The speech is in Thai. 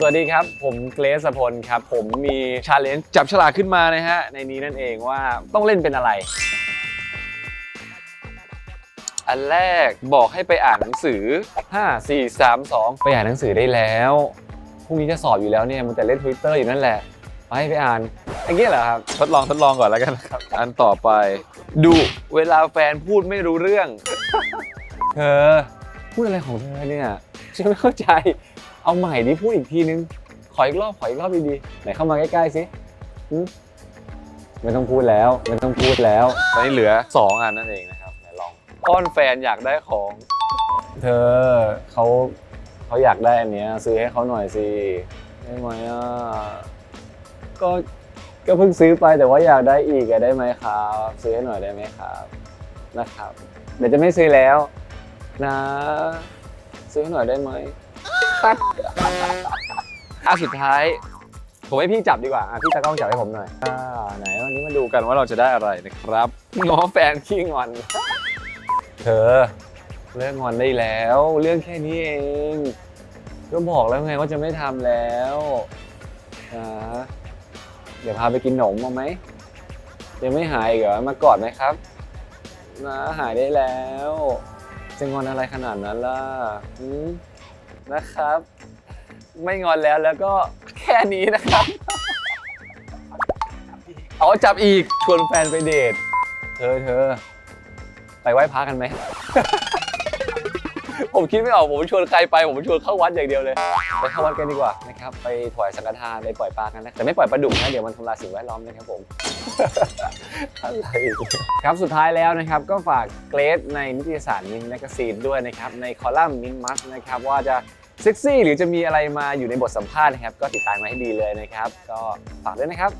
สวัสดีครับ ผมเกรซพลครับ ผมมีชาเลนจ์จับฉลากขึ้นมานะฮะ ในนี้นั่นเองว่าต้องเล่นเป็นอะไร อันแรกบอกให้ไปอ่านหนังสือ 5 4 3 2 ไปอ่านหนังสือได้แล้วพรุ่งนี้จะสอบอยู่แล้วเนี่ยมันแต่เล่น Twitter อยู่นั่นแหละ ไปไปอ่านอันนี้เหรอครับทดลองทดลองก่อนแล้วกันนะครับ อันต่อไปดูเวลาแฟนพูดไม่รู้เรื่อง เธอ พูดอะไรของเธอเนี่ยฉันไม่เข้าใจ เอาใหม่ดิพูดอีกทีนึง ขออีกรอบ ขออีกรอบดีๆไหนเข้ามาใกล้ๆสิหึไม่ต้องพูดแล้ว ไม่ต้องพูดแล้ว ตอนนี้เหลือ 2 อันนั่นเองนะครับไหนลองอ้อนแฟนอยากได้ของ เธอเขาเขาอยากได้อันเนี้ยซื้อให้เขาหน่อยสิได้ไหมอะก็ก็เพิ่งซื้อไปแต่ว่าอยากได้อีกอะได้ไหมครับ ซื้อให้หน่อยได้ไหมครับนะครับ เดี๋ยวจะไม่ซื้อแล้ว นะ ซื้อให้หน่อยได้ไหม ครับอะสุดท้าย ผมให้พี่จับดีกว่าอะพี่ตากล้องจับให้ผมหน่อยอ่าไหนวันนี้มาดูกันว่าเราจะได้อะไรนะครับง้อแฟนขี้งอน เธอเลิกงอนได้แล้ว เรื่องแค่นี้เองก็บอกแล้วไงว่าจะไม่ทำแล้วนะเดี๋ยวพาไปกินขนมมาไหมยังไม่หายอีกเหรอมากอดไหมครับนะหายได้แล้ว จะงอนอะไรขนาดนั้นล่ะหืม นะครับ ไม่งอนแล้วแล้วก็แค่นี้นะครับ เอาจับอีกชวนแฟนไปเดทเธอเธอ ไปไหว้พระกันไหม ผมคิดไม่ออกผมชวนใครไปผมชวนเข้าวัดอย่างเดียวเลยไปเข้าวัดกันดีกว่านะครับไปถวายสังฆทานไปปล่อยปลากันนะแต่ไม่ปล่อยปลาดุกนะเดี๋ยวมันทำลายสิ่งแวดล้อมนะครับผมอะไรครับสุดท้ายแล้วนะครับก็ฝากเกรดในนิตยสารมินแมกซีนด้วยนะครับในคอลัมน์มินมัสนะครับว่าจะเซ็กซี่หรือจะมีอะไรมาอยู่ในบทสัมภาษณ์นะครับก็ติดตามมาให้ดีเลยนะครับ ก็ฝากด้วยนะครับ